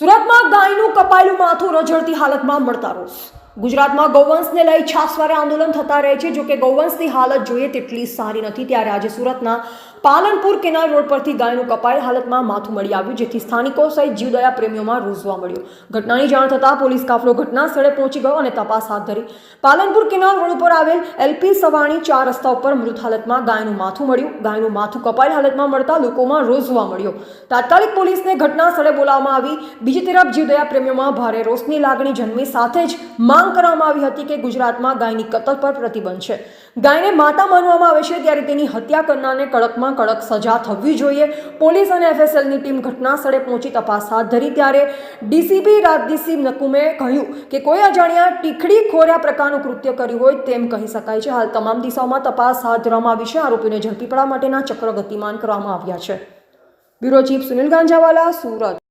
સુરતમાં ગાયનું કપાયેલું માથું રઝળતી હાલતમાં મળતા રોજ ગુજરાતમાં ગૌવંશને લઈ છાસવારે આંદોલન થતા રહે છે. જોકે ગૌવંશની હાલત જોઈએ તેટલી સારી નથી. ત્યારે આજે સુરતના પાલનપુર કેનાલ રોડ પરથી ગાયનું કપાયેલ હાલતમાં માથું મળી આવ્યું, જેથી સ્થાનિકો સહિત જીવદયા પ્રેમીઓમાં રૂઝવા મળ્યો. ઘટનાની જાણ થતાં પોલીસ કાફલો ઘટના સ્થળે પહોંચી ગયો અને તપાસ હાથ ધરી. પાલનપુર કેનાલ રોડ ઉપર આવેલ એલપી સવાણી ચાર રસ્તા ઉપર મૃત હાલતમાં ગાયનું માથું મળ્યું. ગાયનું માથું કપાયેલ હાલતમાં મળતા લોકોમાં રોષ જોવા મળ્યો. તાત્કાલિક પોલીસને ઘટના સ્થળે બોલાવવામાં આવી. બીજી તરફ જીવદયા પ્રેમીઓમાં ભારે રોષની લાગણી જન્મી સાથે જ માંગ કરવામાં આવી હતી કે ગુજરાતમાં ગાયની કતલ પર પ્રતિબંધ છે. ગાયને માતા માનવામાં આવે છે ત્યારે તેની હત્યા કરનારને કડકમાં કડક સજા થવી જોઈએ. પોલીસ અને એફએસએલની ટીમ ઘટના પહોંચી તપાસ હાથ ધરી ત્યારે ડીસીપી રાજદીપસિંહ નકુમે કહ્યું કે કોઈ અજાણ્યા ટીખડી ખોર્યા પ્રકારનું કૃત્ય કર્યું હોય તેમ કહી શકાય છે. હાલ તમામ દિશાઓમાં તપાસ હાથ ધરવામાં આવી છે. આરોપીને ઝડપી પાડવા માટેના ચક્ર ગતિમાન કરવામાં આવ્યા છે. Bureau chief Sunil Ganjawala, Surat.